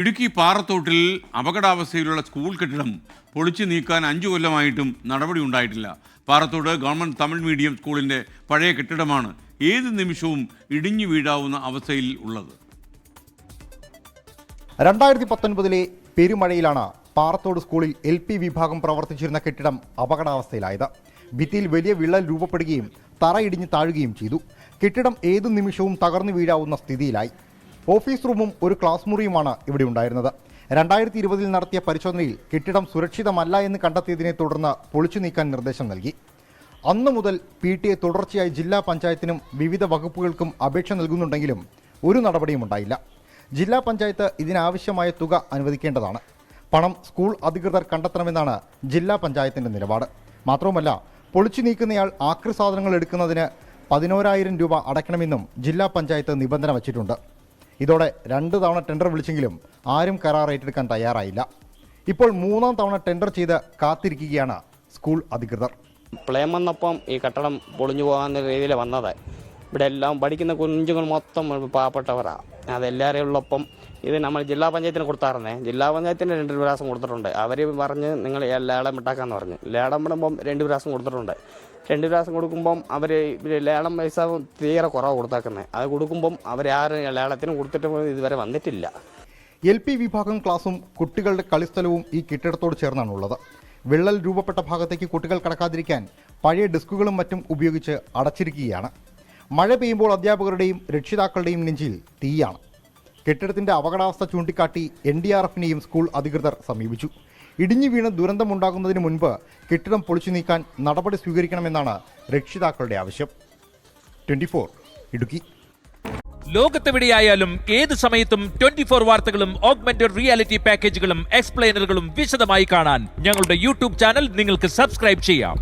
Idukki പാറത്തോട്ടിൽ അപകടാവസ്ഥയിലുള്ള school കെട്ടിടം പൊളിച്ചു നീക്കാൻ അഞ്ചു കൊല്ലമായിട്ടും നടപടി ഉണ്ടായിട്ടില്ല. പാറത്തോട് ഗവൺമെന്റ് തമിഴ് മീഡിയം സ്കൂളിന്റെ പഴയ കെട്ടിടമാണ് ഏത് നിമിഷവും ഇടിഞ്ഞു വീഴാവുന്ന അവസ്ഥയിൽ ഉള്ളത്. രണ്ടായിരത്തി പത്തൊൻപതിലെ പെരുമഴയിലാണ് പാറത്തോട് സ്കൂളിൽ എൽ പി വിഭാഗം പ്രവർത്തിച്ചിരുന്ന കെട്ടിടം അപകടാവസ്ഥയിലായത്. ഭിത്തിയിൽ വലിയ വിള്ളൽ രൂപപ്പെടുകയും തറയിടിഞ്ഞ് താഴുകയും ചെയ്തു. കെട്ടിടം ഏതു നിമിഷവും തകർന്നു വീഴാവുന്ന സ്ഥിതിയിലായി. ഓഫീസ് റൂമും ഒരു ക്ലാസ് മുറിയുമാണ് ഇവിടെ ഉണ്ടായിരുന്നത്. രണ്ടായിരത്തി ഇരുപതിൽ നടത്തിയ പരിശോധനയിൽ കെട്ടിടം സുരക്ഷിതമല്ല എന്ന് കണ്ടെത്തിയതിനെ തുടർന്ന് പൊളിച്ചു നീക്കാൻ നിർദ്ദേശം നൽകി. അന്നു മുതൽ പി ടി എ തുടർച്ചയായി ജില്ലാ പഞ്ചായത്തിനും വിവിധ വകുപ്പുകൾക്കും അപേക്ഷ നൽകുന്നുണ്ടെങ്കിലും ഒരു നടപടിയും ഉണ്ടായില്ല. ജില്ലാ പഞ്ചായത്ത് ഇതിനാവശ്യമായ തുക അനുവദിക്കേണ്ടതാണ്. പണം സ്കൂൾ അധികൃതർ കണ്ടെത്തണമെന്നാണ് ജില്ലാ പഞ്ചായത്തിന്റെ നിലപാട്. മാത്രവുമല്ല പൊളിച്ചു നീക്കുന്നയാൾ ആക്രി സാധനങ്ങൾ എടുക്കുന്നതിന് പതിനോരായിരം രൂപ അടയ്ക്കണമെന്നും ജില്ലാ പഞ്ചായത്ത് നിബന്ധന വച്ചിട്ടുണ്ട്. ഇതോടെ രണ്ട് തവണ ടെൻഡർ വിളിച്ചെങ്കിലും ആരും കരാർ ഏറ്റെടുക്കാൻ തയ്യാറായില്ല. ഇപ്പോൾ മൂന്നാം തവണ ടെൻഡർ ചെയ്ത് കാത്തിരിക്കുകയാണ് സ്കൂൾ അധികൃതർ. പ്ലേം വന്നപ്പം ഈ കെട്ടിടം പൊളിഞ്ഞു പോകാവുന്ന രീതിയിൽ വന്നത്. ഇവിടെ എല്ലാം പഠിക്കുന്ന കുഞ്ഞുങ്ങൾ മൊത്തം പാവപ്പെട്ടവരാണ് അതെല്ലാവരെയും ഉള്ളപ്പം ഇത് നമ്മൾ ജില്ലാ പഞ്ചായത്തിന് കൊടുത്തായിരുന്നേ. ജില്ലാ പഞ്ചായത്തിന് രണ്ട് പ്രാവശ്യം കൊടുത്തിട്ടുണ്ട്. അവർ പറഞ്ഞ് നിങ്ങൾ ലേടം വിട്ടാക്കാന്ന് പറഞ്ഞു. ലേടം വിടുമ്പം രണ്ട് പ്രാവശ്യം കൊടുത്തിട്ടുണ്ട്. രണ്ട് പ്രാവശ്യം കൊടുക്കുമ്പം അവർ ലേലം പൈസ തീരെ കുറവ് കൊടുത്താക്കുന്നത് അത് കൊടുക്കുമ്പം അവർ ആരും ലേലത്തിന് കൊടുത്തിട്ട് ഇതുവരെ വന്നിട്ടില്ല. എൽ പി വിഭാഗം ക്ലാസും കുട്ടികളുടെ കളിസ്ഥലവും ഈ കെട്ടിടത്തോട് ചേർന്നാണുള്ളത്. വിള്ളൽ രൂപപ്പെട്ട ഭാഗത്തേക്ക് കുട്ടികൾ കടക്കാതിരിക്കാൻ പഴയ ഡെസ്കുകളും മറ്റും ഉപയോഗിച്ച് അടച്ചിരിക്കുകയാണ്. മഴ പെയ്യുമ്പോൾ അധ്യാപകരുടെയും രക്ഷിതാക്കളുടെയും നെഞ്ചിൽ തീയാണ്. കെട്ടിടത്തിന്റെ അപകടാവസ്ഥ ചൂണ്ടിക്കാട്ടി എൻ ഡി ആർ എഫിനെയും സ്കൂൾ അധികൃതർ സമീപിച്ചു. ഇടിഞ്ഞു വീണ് ദുരന്തമുണ്ടാകുന്നതിന് മുൻപ് കെട്ടിടം പൊളിച്ചു നീക്കാൻ നടപടി സ്വീകരിക്കണമെന്നാണ് രക്ഷിതാക്കളുടെ ആവശ്യം. ട്വന്റി ഇടുക്കി. ലോകത്തെവിടെയായാലും ഏത് സമയത്തും ട്വന്റി ഫോർ വാർത്തകളും ഓഗ്മെന്റഡ് റിയാലിറ്റി പാക്കേജുകളും എക്സ്പ്ലെയിനറുകളും വിശദമായി കാണാൻ ഞങ്ങളുടെ യൂട്യൂബ് ചാനൽ നിങ്ങൾക്ക് സബ്സ്ക്രൈബ് ചെയ്യാം.